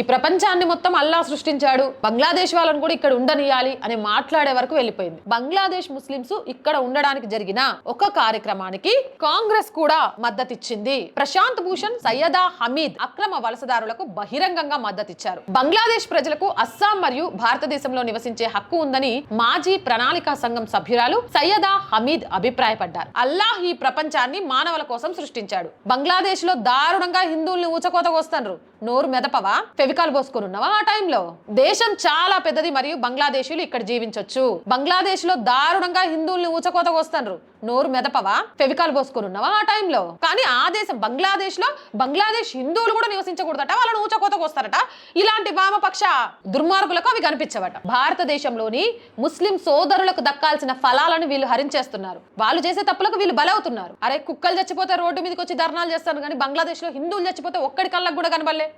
ఈ ప్రపంచాన్ని మొత్తం అల్లా సృష్టించాడు. బంగ్లాదేశ్ వాళ్ళని కూడా ఇక్కడ ఉండనియాలి అని మాట్లాడే వరకు వెళ్ళిపోయింది. బంగ్లాదేశ్ ముస్లింస్ ఇక్కడ ఉండడానికి జరిగిన ఒక కార్యక్రమానికి కాంగ్రెస్ కూడా మద్దతిచ్చింది. ప్రశాంత్ భూషణ్ సయ్యదా హమీద్ అక్రమ వలసదారులకు బహిరంగంగా మద్దతిచ్చారు. బంగ్లాదేశ్ ప్రజలకు అస్సాం మరియు భారతదేశంలో నివసించే హక్కు ఉందని మాజీ ప్రణాళికా సంఘం సభ్యురాలు సయ్యదా హమీద్ అభిప్రాయపడ్డారు. అల్లాహ్ ఈ ప్రపంచాన్ని మానవుల కోసం సృష్టించాడు. బంగ్లాదేశ్లో దారుణంగా హిందువుల్ని ఊచకోతకు వస్తారు నోరు మెదపవా? ఫెవికాల్ పోసుకొని ఉన్నావా ఆ టైంలో దేశం చాలా పెద్దది మరియు బంగ్లాదేశీయులు ఇక్కడ జీవించొచ్చు. బంగ్లాదేశ్లో దారుణంగా హిందువుల్ని ఊచకోతకు వస్తారు నోరు మెదపవా? ఫెవికాల్ పోసుకొని ఉన్నావా ఆ టైంలో? కానీ ఆ దేశం బంగ్లాదేశ్లో బంగ్లాదేశ్ హిందువులు కూడా నివసించకూడదట వాళ్ళని ఊచకోతకు వస్తారట ఇలాంటి వామపక్ష దుర్మార్గులకు అవి కనిపించవట. భారతదేశంలోని ముస్లిం సోదరులకు దక్కాల్సిన ఫలాలను వీళ్ళు హరించేస్తున్నారు. వాళ్ళు చేసే తప్పులకు వీళ్ళు బలవుతున్నారు. అరే కుక్కలు చచ్చిపోతే రోడ్డు మీదకి వచ్చి ధర్నాలు చేస్తారు కానీ బంగ్లాదేశ్లో హిందువులు చచ్చిపోతే ఒక్కడి కళ్ళకు కూడా కనబడలే.